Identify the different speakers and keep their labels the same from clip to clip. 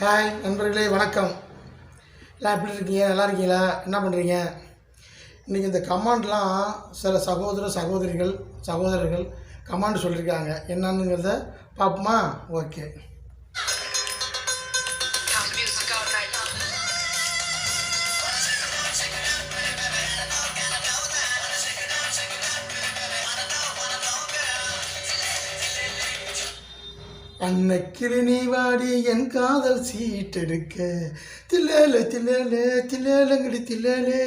Speaker 1: Hi நண்பர்களே வணக்கம் எல்லாம் எப்படி இருக்கீங்க நல்லா இருக்கீங்களா என்ன பண்ணுறீங்க இன்றைக்கி இந்த கமாண்ட்லாம் சில சகோதர சகோதரிகள் சகோதரர்கள் கமாண்ட் சொல்லியிருக்காங்க என்னன்னுங்கிறத பார்ப்போமா ஓகே கண்ணக்கிளி நீ வாடி என் காதல் சீட்டெடுக்க தில்லேலே தில்லேலே தில்லேலங்கடி தில்லேலே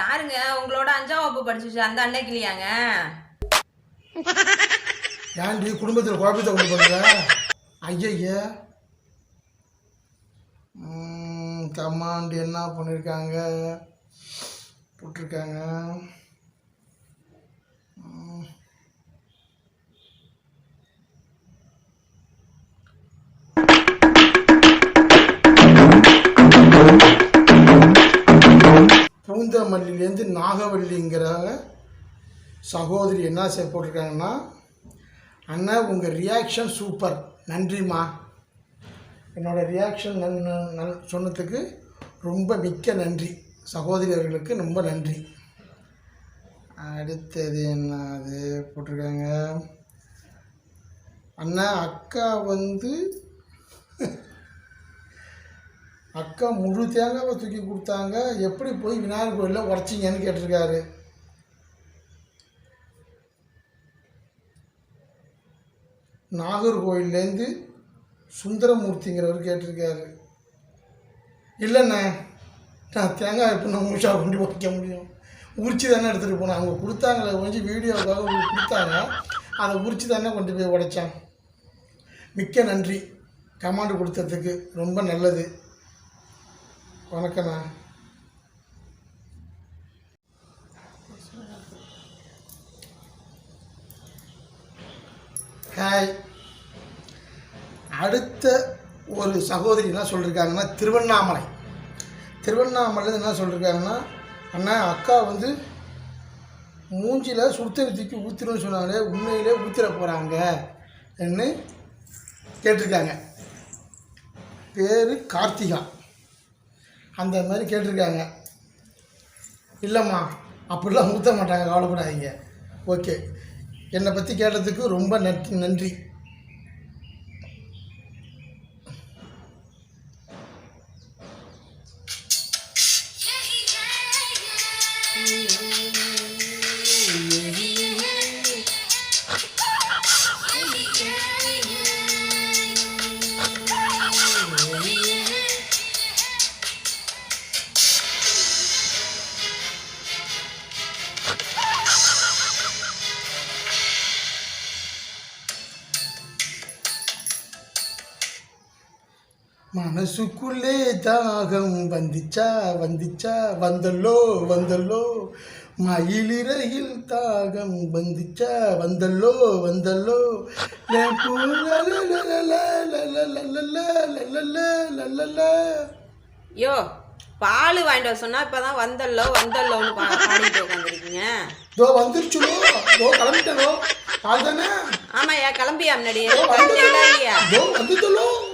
Speaker 2: யாருங்க உங்களோட அஞ்சாம் வகுப்பு படிச்சுச்சு அந்த இல்லையாங்க
Speaker 1: ஏன்டி குடும்பத்தில் குழப்பத்தை கொண்டு போடுற ஐயய்யா கமாண்ட் என்ன பண்ணியிருக்காங்க போட்டிருக்காங்க பவுந்தமல்லிலேருந்து நாகவல்லிங்கிறவங்க சகோதரி என்ன செய்ய போட்டிருக்காங்கன்னா அண்ணா உங்கள் ரியாக்ஷன் சூப்பர் நன்றிம்மா என்னோடய ரியாக்ஷன் நன் நல் சொன்னதுக்கு ரொம்ப மிக்க நன்றி சகோதரி அவர்களுக்கு ரொம்ப நன்றி அடுத்தது என்ன அது போட்டிருக்காங்க அண்ணா அக்கா வந்து அக்கா முழு தேங்காவை தூக்கி கொடுத்தாங்க எப்படி போய் விநாயகர் கோயிலில் உடச்சிங்கன்னு கேட்டிருக்காரு நாகர்கோயிலேருந்து சுந்தரமூர்த்திங்கிறவர் கேட்டிருக்காரு இல்லைண்ணே நான் தேங்காய் எப்படி நான் முழுசாக கொண்டு வைக்க முடியும் உரிச்சு தானே எடுத்துகிட்டு போனேன் அவங்க கொடுத்தாங்களே கொஞ்சம் வீடியோக்காக கொடுத்தாங்க அதை உரிச்சு தானே கொண்டு போய் உடைச்சான் மிக்க நன்றி கமாண்டு கொடுத்ததுக்கு ரொம்ப நல்லது வணக்கண்ணா ஹாய் அடுத்த ஒரு சகோதரி என்ன சொல்லியிருக்காங்கன்னா திருவண்ணாமலை திருவண்ணாமலை என்ன சொல்லியிருக்காங்கன்னா அண்ணா அக்கா வந்து மூஞ்சியில் சுடுத்தண்ணி தூக்கி ஊற்றிடும்னு சொன்னாலே உண்மையிலே ஊத்திர போகிறாங்க என்று கேட்டிருக்காங்க பேர் கார்த்திகா அந்த மாதிரி கேட்டிருக்காங்க இல்லைம்மா அப்படிலாம் ஊற்ற மாட்டாங்க கவலைப்படாதீங்க ஓகே என்னை பற்றி கேட்டதுக்கு ரொம்ப நன்றி நன்றி Mm-hmm. மனசுக்குள்ளே தாகம் வந்துச்சா வந்துச்சா வந்தல்லோ வந்தல்லோ மயிலிறகில் தாகம் வந்துச்சா வந்தல்லோ வந்தல்லோ
Speaker 2: யோ பால் வாங்கிட்டு வர சொன்னா இப்பதான் வந்தல்லோ வந்தல்லோன்னு பாடிட்டு உட்காந்துருக்கீங்க
Speaker 1: தோ வந்துருச்சுலோ தோ கிளம்பியா முன்னாடியே